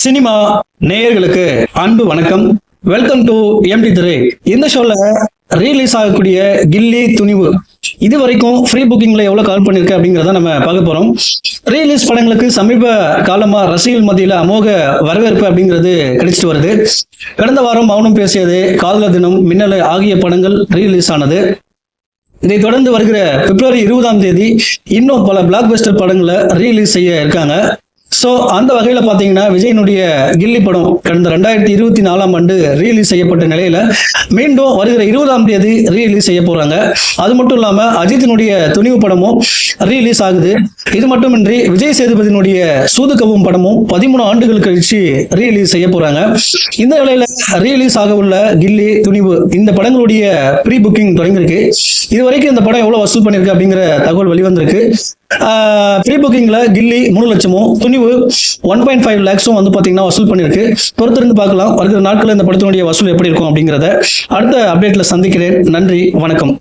Cinema நேயர்களுக்கு அன்பு வணக்கம். வெல்கம் டு எம்டி திரே இந்த ஷோல ரீலீஸ் ஆகக்கூடிய கில்லி துணிவு. இது வரைக்கும் ஃப்ரீ புக்கிங்ல எவ்வளவு கால் பண்ணிருக்கு அப்படிங்கறத நம்ம பார்க்க போறோம். ரீலீஸ் படங்களுக்கு சமீப காலமா ரசிகர்கள் மத்தியில அமோக வரவேற்பு அப்படிங்கிறது கிடைச்சிட்டு வருது. கடந்த வாரம் மௌனம் பேசியது காதலர் தினம் மின்னல் ஆகிய படங்கள் ரீலீஸ் ஆனது. இதை தொடர்ந்து வருகிற பிப்ரவரி இருபதாம் தேதி இன்னும் பல பிளாக் பஸ்டர் படங்களை ரீலீஸ் செய்ய இருக்காங்க. ஸோ அந்த வகையில் பார்த்தீங்கன்னா விஜயனுடைய கில்லி படம் கடந்த ரெண்டாயிரத்தி இருபத்தி நாலாம் ஆண்டு ரீலீஸ் செய்யப்பட்ட நிலையில மீண்டும் வருகிற இருபதாம் தேதி ரீலீஸ் செய்ய போறாங்க. அது மட்டும் இல்லாமல் அஜித்தினுடைய துணிவு படமும் ரீலீஸ் ஆகுது. இது மட்டுமின்றி விஜய் சேதுபதியினுடைய சூதுக்கவும் படமும் பதிமூணு ஆண்டுகள் கழிச்சு ரீலீஸ் செய்ய போறாங்க. இந்த நிலையில ரீலீஸ் ஆக உள்ள கில்லி துணிவு இந்த படங்களுடைய ப்ரீ புக்கிங் தொடங்கியிருக்கு. இது வரைக்கும் இந்த படம் எவ்வளவு வசூல் பண்ணிருக்கு அப்படிங்கிற தகவல் வெளிவந்திருக்கு. ப்ரீ புக்கிங்ல கில்லி மூணு லட்சமும் துணிவு ஒன் பாயிண்ட் ஃபைவ் லேக்ஸும் வந்து பாத்தீங்கன்னா வசூல் பண்ணிருக்கு பொறுத்திருந்து பார்க்கலாம். வருகிற நாட்களில் இந்த படத்தினுடைய வசூல் எப்படி இருக்கும் அப்படிங்கிறத. அடுத்த அப்டேட்ல சந்திக்கிறேன். நன்றி வணக்கம்.